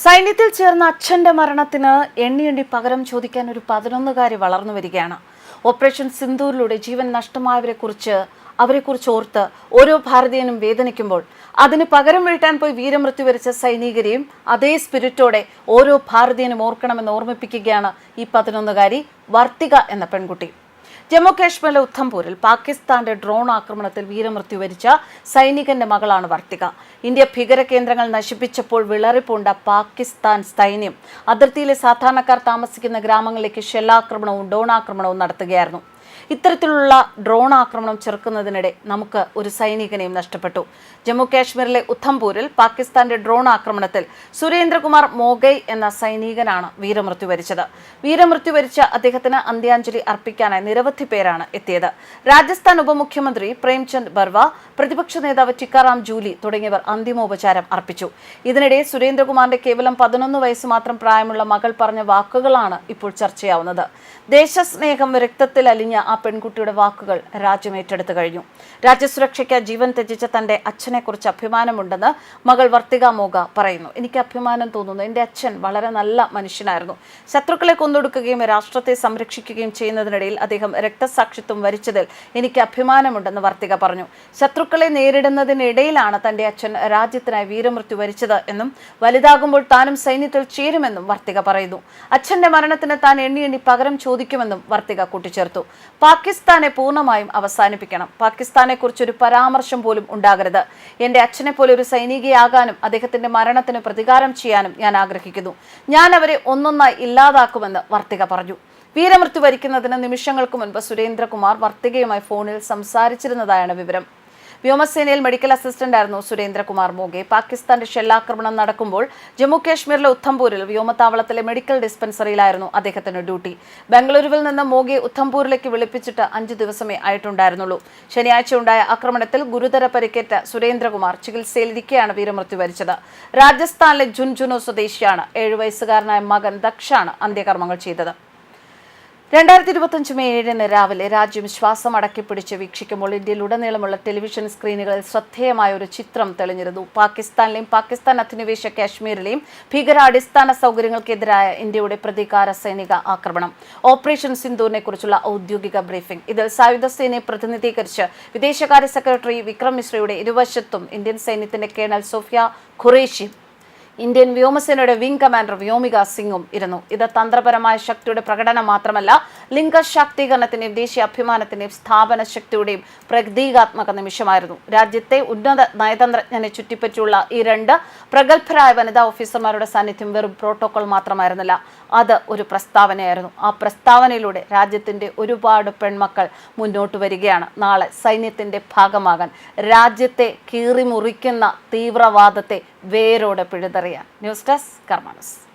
സൈന്യത്തിൽ ചേർന്ന അച്ഛന്റെ മരണത്തിന് എണ്ണി എണ്ണി പകരം ചോദിക്കാൻ ഒരു പതിനൊന്നുകാരി വളർന്നു വരികയാണ്. ഓപ്പറേഷൻ സിന്ദൂരിലൂടെ ജീവൻ നഷ്ടമായവരെക്കുറിച്ച് അവരെക്കുറിച്ച് ഓർത്ത് ഓരോ ഭാരതീയനും വേദനിക്കുമ്പോൾ അതിന് പകരം വീട്ടാൻ പോയി വീരമൃത്യു വരിച്ച സൈനികരെയും അതേ സ്പിരിറ്റോടെ ഓരോ ഭാരതീയനും ഓർക്കണമെന്ന് ഓർമ്മിപ്പിക്കുകയാണ് ഈ പതിനൊന്നുകാരി വർത്തിക എന്ന പെൺകുട്ടി. ജമ്മു കാശ്മീരിലെ ഉദ്ധംപൂരിൽ പാകിസ്ഥാന്റെ ഡ്രോൺ ആക്രമണത്തിൽ വീരമൃത്യു വരിച്ച സൈനികന്റെ മകളാണ് വർത്തിക. ഇന്ത്യ ഭീകര കേന്ദ്രങ്ങൾ നശിപ്പിച്ചപ്പോൾ വിളറിപ്പൂണ്ട പാകിസ്ഥാൻ സൈന്യം. അതിർത്തിയിലെ സാധാരണക്കാർ താമസിക്കുന്ന ഗ്രാമങ്ങളിലേക്ക് ഷെല്ലാക്രമണവും ഡ്രോൺ ആക്രമണവും നടത്തുകയായിരുന്നു. ഇത്തരത്തിലുള്ള ഡ്രോൺ ആക്രമണം ചെറുക്കുന്നതിനിടെ നമുക്ക് ഒരു സൈനികനെയും നഷ്ടപ്പെട്ടു. ജമ്മു കാശ്മീരിലെ ഉദ്ധംപൂരിൽ പാകിസ്ഥാന്റെ ഡ്രോൺ ആക്രമണത്തിൽ സുരേന്ദ്രകുമാർ മോഗൈ എന്ന സൈനികനാണ് വീരമൃത്യു വരിച്ചത്. വീരമൃത്യു വരിച്ച അദ്ദേഹത്തിന് അന്ത്യാഞ്ജലി അർപ്പിക്കാനായി നിരവധി പേരാണ് എത്തിയത്. രാജസ്ഥാൻ ഉപമുഖ്യമന്ത്രി പ്രേംചന്ദ് ബർവ പ്രതിപക്ഷ നേതാവ് ടിക്കാറാം ജൂലി തുടങ്ങിയവർ അന്തിമോപചാരം അർപ്പിച്ചു. ഇതിനിടെ സുരേന്ദ്രകുമാറിന്റെ കേവലം പതിനൊന്ന് വയസ്സ് മാത്രം പ്രായമുള്ള മകൾ പറഞ്ഞ വാക്കുകളാണ് ഇപ്പോൾ ചർച്ചയാവുന്നത്. ദേശസ്നേഹം രക്തത്തിൽ അലിഞ്ഞ പെൺകുട്ടിയുടെ വാക്കുകൾ രാജ്യം ഏറ്റെടുത്തു കഴിഞ്ഞു. രാജ്യസുരക്ഷയ്ക്ക് ജീവൻ ത്യജിച്ച തന്റെ അച്ഛനെക്കുറിച്ച് അഭിമാനമുണ്ടെന്ന് മകൾ വർത്തിക മോഗ പറയുന്നു. എനിക്ക് അഭിമാനം തോന്നുന്നു. എന്റെ അച്ഛൻ വളരെ നല്ല മനുഷ്യനായിരുന്നു. ശത്രുക്കളെ കൊന്നൊടുക്കുകയും രാഷ്ട്രത്തെ സംരക്ഷിക്കുകയും ചെയ്യുന്നതിനിടയിൽ അദ്ദേഹം രക്തസാക്ഷിത്വം വരിച്ചതിൽ എനിക്ക് അഭിമാനമുണ്ടെന്ന് വർത്തിക പറഞ്ഞു. ശത്രുക്കളെ നേരിടുന്നതിനിടയിലാണ് തന്റെ അച്ഛൻ രാജ്യത്തിനായി വീരമൃത്യു വരിച്ചത് എന്നും വലുതാകുമ്പോൾ താനും സൈന്യത്തിൽ ചേരുമെന്നും വർത്തിക പറയുന്നു. അച്ഛന്റെ മരണത്തിന് താൻ എണ്ണി എണ്ണി പകരം ചോദിക്കുമെന്നും വർത്തിക കൂട്ടിച്ചേർത്തു. പാകിസ്ഥാനെ പൂർണമായും അവസാനിപ്പിക്കണം. പാകിസ്ഥാനെ കുറിച്ചൊരു പരാമർശം പോലും ഉണ്ടാകരുത്. എന്റെ അച്ഛനെ പോലെ ഒരു സൈനികയാകാനും അദ്ദേഹത്തിന്റെ മരണത്തിന് പ്രതികാരം ചെയ്യാനും ഞാൻ ആഗ്രഹിക്കുന്നു. ഞാൻ അവരെ ഒന്നൊന്നായി ഇല്ലാതാക്കുമെന്ന് വർത്തിക പറഞ്ഞു. വീരമൃത്യു വരിക്കുന്നതിന് നിമിഷങ്ങൾക്ക് മുൻപ് സുരേന്ദ്രകുമാർ വർത്തികയുമായി ഫോണിൽ സംസാരിച്ചിരുന്നതായാണ് വിവരം. വ്യോമസേനയിൽ മെഡിക്കൽ അസിസ്റ്റന്റ് ആയിരുന്നു സുരേന്ദ്രകുമാർ മോഗെ പാകിസ്ഥാന്റെ ഷെല്ലാക്രമണം നടക്കുമ്പോൾ ജമ്മു കാശ്മീരിലെ ഉദ്ധംപൂരിൽ വ്യോമത്താവളത്തിലെ മെഡിക്കൽ ഡിസ്പെൻസറിയിലായിരുന്നു അദ്ദേഹത്തിന്റെ ഡ്യൂട്ടി ബംഗളൂരുവിൽ നിന്ന് മോഗെ ഉദ്ധംപൂരിലേക്ക് വിളിപ്പിച്ചിട്ട് അഞ്ചു ദിവസമേ ആയിട്ടുണ്ടായിരുന്നുള്ളൂ. ശനിയാഴ്ച ഉണ്ടായ ആക്രമണത്തിൽ ഗുരുതര പരിക്കേറ്റ സുരേന്ദ്രകുമാർ ചികിത്സയിലിരിക്കെയാണ് വീരമൃത്യു വരിച്ചത്. രാജസ്ഥാനിലെ ജുൻജുനു സ്വദേശിയാണ്. ഏഴു വയസ്സുകാരനായ മകൻ ദക്ഷാണ് അന്ത്യകർമ്മങ്ങൾ ചെയ്തത്. രണ്ടായിരത്തി ഇരുപത്തഞ്ച് മെയ് ഏഴിന് രാവിലെ രാജ്യം ശ്വാസം അടക്കിപ്പിടിച്ച് വീക്ഷിക്കുമ്പോൾ ഇന്ത്യയിലുടനീളമുള്ള ടെലിവിഷൻ സ്ക്രീനുകളിൽ ശ്രദ്ധേയമായ ഒരു ചിത്രം തെളിഞ്ഞിരുന്നു. പാകിസ്ഥാനിലെയും പാകിസ്ഥാൻ അധിനിവേശ കാശ്മീരിലെയും ഭീകരാടിസ്ഥാന സൗകര്യങ്ങൾക്കെതിരായ ഇന്ത്യയുടെ പ്രതികാര സൈനിക ആക്രമണം. ഓപ്പറേഷൻ സിന്ധുവിനെ കുറിച്ചുള്ള ഔദ്യോഗിക ബ്രീഫിംഗ്. ഇതിൽ സായുധ സേനയെ പ്രതിനിധീകരിച്ച് വിദേശകാര്യ സെക്രട്ടറി വിക്രം മിശ്രയുടെ ഇരുവശത്തും ഇന്ത്യൻ സൈന്യത്തിന്റെ കേണൽ സോഫിയ ഖുറേഷി ഇന്ത്യൻ വ്യോമസേനയുടെ വിംഗ് കമാൻഡർ വ്യോമിക സിംഗും ഇരുന്നു. ഇത് തന്ത്രപരമായ ശക്തിയുടെ പ്രകടനം മാത്രമല്ല ലിംഗ ശാക്തീകരണത്തിന്റെയും ദേശീയ അഭിമാനത്തിന്റെയും സ്ഥാപന ശക്തിയുടെയും പ്രതീകാത്മക നിമിഷമായിരുന്നു. രാജ്യത്തെ ഉന്നത നയതന്ത്രജ്ഞനെ ചുറ്റിപ്പറ്റിയുള്ള ഈ രണ്ട് പ്രഗത്ഭരായ വനിതാ ഓഫീസർമാരുടെ സാന്നിധ്യം വെറും പ്രോട്ടോകോൾ മാത്രമായിരുന്നില്ല. അത് ഒരു പ്രസ്താവനയായിരുന്നു. ആ പ്രസ്താവനയിലൂടെ രാജ്യത്തിന്റെ ഒരുപാട് പെൺമക്കൾ മുന്നോട്ട് വരികയാണ്. നാളെ സൈന്യത്തിന്റെ ഭാഗമാകാൻ രാജ്യത്തെ കീറിമുറിക്കുന്ന തീവ്രവാദത്തെ വേരോടെ പിഴുതെറിയാൻ ന്യൂസ് ഡെസ്ക് കർമാനസ്.